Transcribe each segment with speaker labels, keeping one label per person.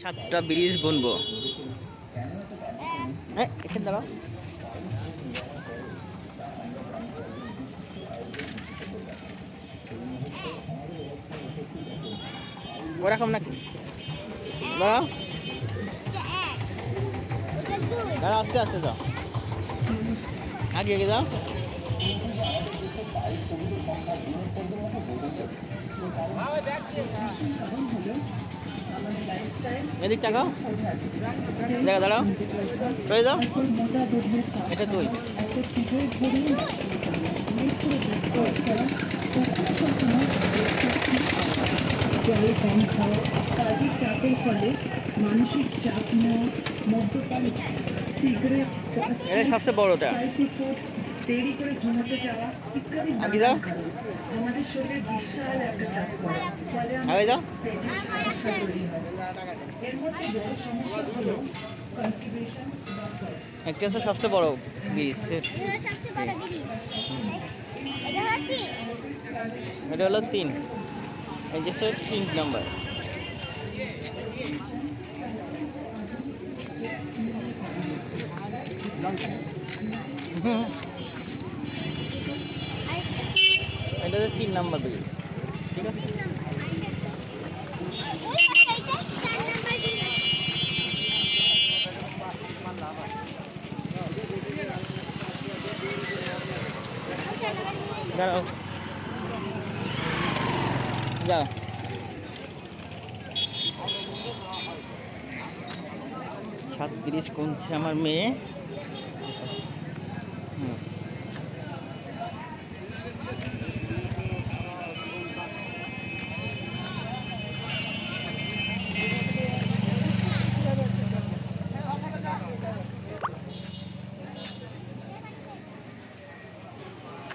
Speaker 1: সাতটা ব্রিজ হ্যাঁ এখানে দাঁড়াও। ওরকম নাকি? দাঁড়াও। দাঁড়াও, আস্তে আস্তে যাও। আগে আগে যাও। এদিক তাকাও দেখা দাঁড়াও। চলে যাও। এটা তুই।
Speaker 2: জল কম কাজের চাপের ফলে মানসিক চাপ নেওয়া মদ্যপান সিগারেট
Speaker 1: সবচেয়ে বড়টা।
Speaker 2: দেরি করে ঘুমাতে যাওয়া ইত্যাদি
Speaker 1: যাও।
Speaker 2: নানান কারণ আমাদের শরীরে বিশাল একটা চাপ পড়ে ফলে আমাদের পেটের সমস্যা তৈরি হয়। এর মধ্যে বড় সমস্যা হলো কনস্টিপেশন বা কফ
Speaker 1: একটা হচ্ছে সবচেয়ে বড় ব্রিজ এটা হলো তিন। এই যে হচ্ছে তিন নাম্বার। হচ্ছে তিন নাম্বার ব্রিজ ঠিক আছে? দাঁড়াও। যাও। সাত ব্রিজ কমছে আমার মেয়ে।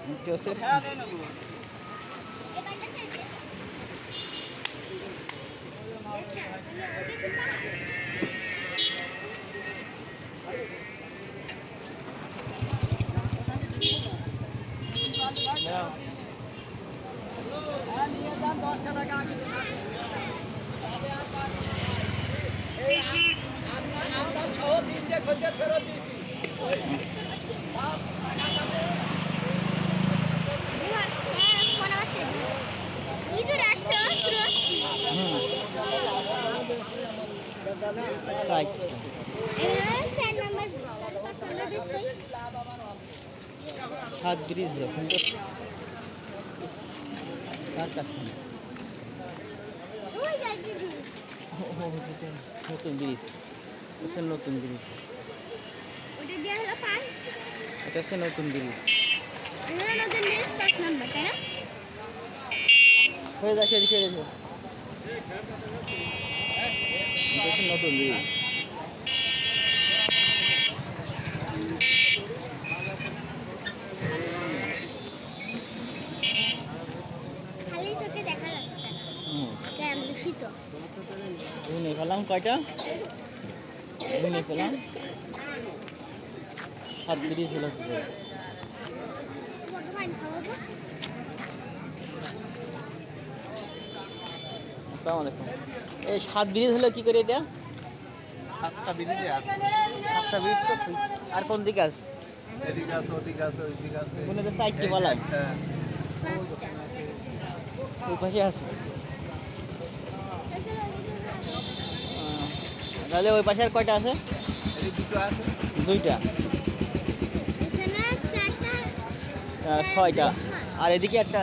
Speaker 1: এটা হচ্ছে দাঁড়াও। হুম সাইড সাত ব্রিজ যখন তো সাত আটটা নতুন ব্রিজ হচ্ছে নতুন ব্রিজ
Speaker 3: ওটা দেওয়া হলো পাঁচ
Speaker 1: এটা হচ্ছে নতুন ব্রিজ
Speaker 3: এগুলো নতুন নিউজ পাঁচ নাম্বার তাই না
Speaker 1: হয়ে যাচ্ছে এদিকে এদিকে। এটা হচ্ছে নতুন ফেলাম কয়টা? ফেলাম। সাত হলো কি করে?
Speaker 3: কত ফাইন খাওয়াবো
Speaker 1: আসসালামু আলাইকুম। এই সাত ব্রিজ হলো কি করে এটা?
Speaker 4: সাতটা ব্রিজে
Speaker 1: সাতটা ব্রিজ তো আর কোন দিকে আছে?
Speaker 4: এদিকে আছে ওদিকে আছে ওইদিকে আছে।
Speaker 1: মনে তো চারটি বলাই
Speaker 4: হ্যাঁ?
Speaker 1: ওই পাশে আছে। তাহলে ওই পাশে আর কয়টা আছে?
Speaker 4: এই দুটো আছে।
Speaker 1: দুইটা।
Speaker 3: এখানে চারটা
Speaker 1: আহ, ছয়টা। আর এদিকে একটা